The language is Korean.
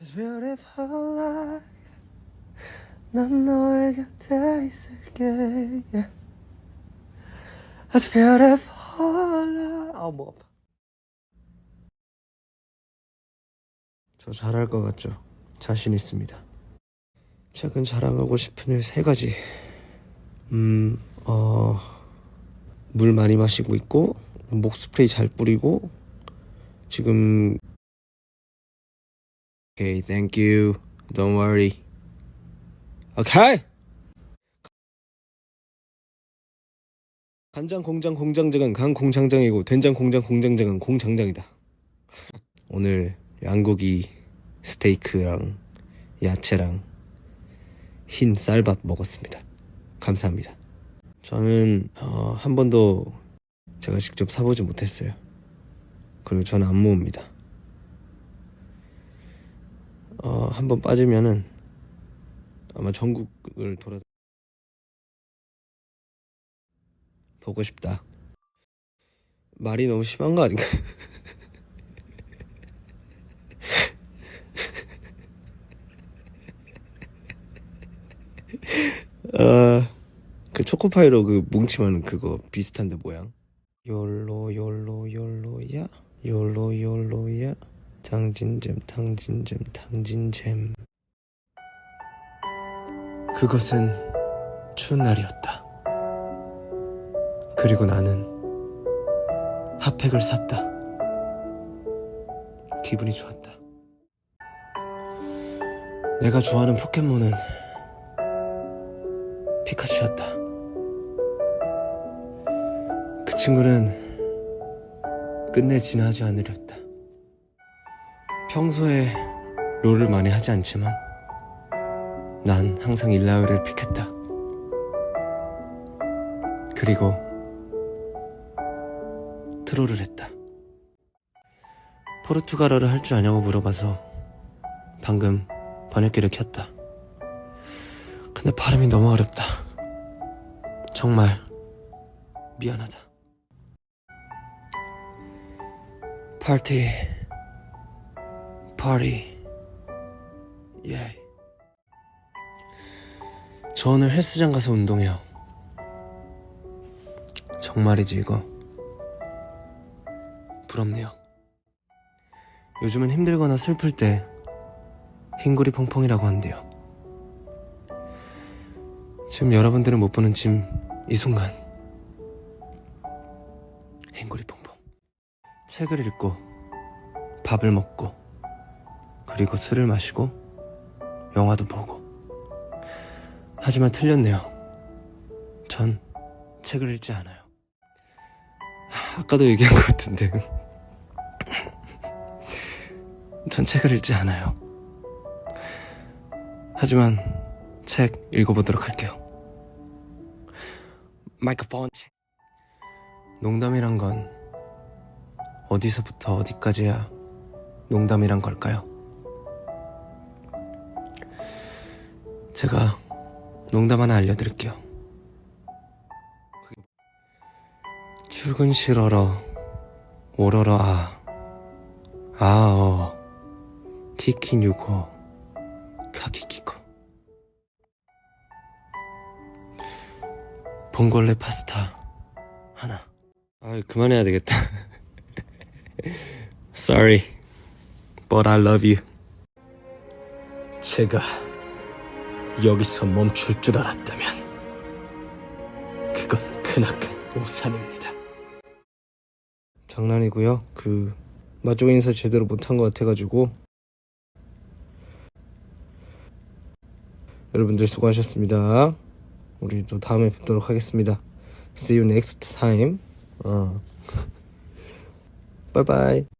It's beautiful life. 난 너의 곁에 있을게. Yeah. It's beautiful life 아 목 아파. 저 잘할 것 같죠? 자신 있습니다. 최근 자랑하고 싶은 일 세 가지. 음... 어... 물 많이 마시고 있고 목 스프레이 잘 뿌리고 지금 Okay, thank you. Don't worry. Okay. 간장 공장 공장장은 간 공장장이고 된장 공장 공장장은 공장장이다. 오늘 양고기 스테이크랑 야채랑 흰 쌀밥 먹었습니다. 감사합니다. 저는 어, 한 번도 제가 직접 사보지 못했어요. 그리고 저는 안 모읍니다. 어, 한번 빠지면은 아마 전국을 돌아 보고 싶다. 말이 너무 심한 거 아닌가? 어, 그 초코파이로 그 뭉치면 그거 비슷한데 모양. 욜로 욜로 욜로야 욜로 욜로야 탕진잼 탕진잼 탕진잼 그것은 추운 날이었다. 그리고 나는 핫팩을 샀다. 기분이 좋았다. 내가 좋아하는 포켓몬은 피카츄였다. 그 친구는 끝내 지나지 않으려 했다. 평소에 롤을 많이 하지 않지만 난 항상 일라우를 픽했다. 그리고 트롤을 했다. 포르투갈어를 할 줄 아냐고 물어봐서 방금 번역기를 켰다. 근데 발음이 너무 어렵다. 정말 미안하다. 파티 파티 예. 저 오늘 헬스장 가서 운동해요. 정말이지 이거. 부럽네요. 요즘은 힘들거나 슬플 때 흰구리 퐁퐁이라고 한대요. 지금 여러분들은 못 보는 짐이 순간 흰구리 퐁퐁 책을 읽고 밥을 먹고 그리고 술을 마시고 영화도 보고 하지만 틀렸네요. 전 책을 읽지 않아요. 하, 아까도 얘기한 것 같은데 전 책을 읽지 않아요. 하지만 책 읽어보도록 할게요. 마이크폰 책. 농담이란 건 어디서부터 어디까지야 농담이란 걸까요? 제가 농담 하나 알려드릴게요. 출근 싫어러 오러러 아 아어 키키뉴고 카키키코. 봉골레 파스타 하나. 아 그만해야 되겠다. Sorry but I love you. 제가 여기서 멈출 줄 알았다면 그건 크나큰 오산입니다 장난이고요 그 마지막 인사 제대로 못한 것 같아가지고 여러분들 수고하셨습니다. 우리 또 다음에 뵙도록 하겠습니다. See you next time. 어. 바이바이.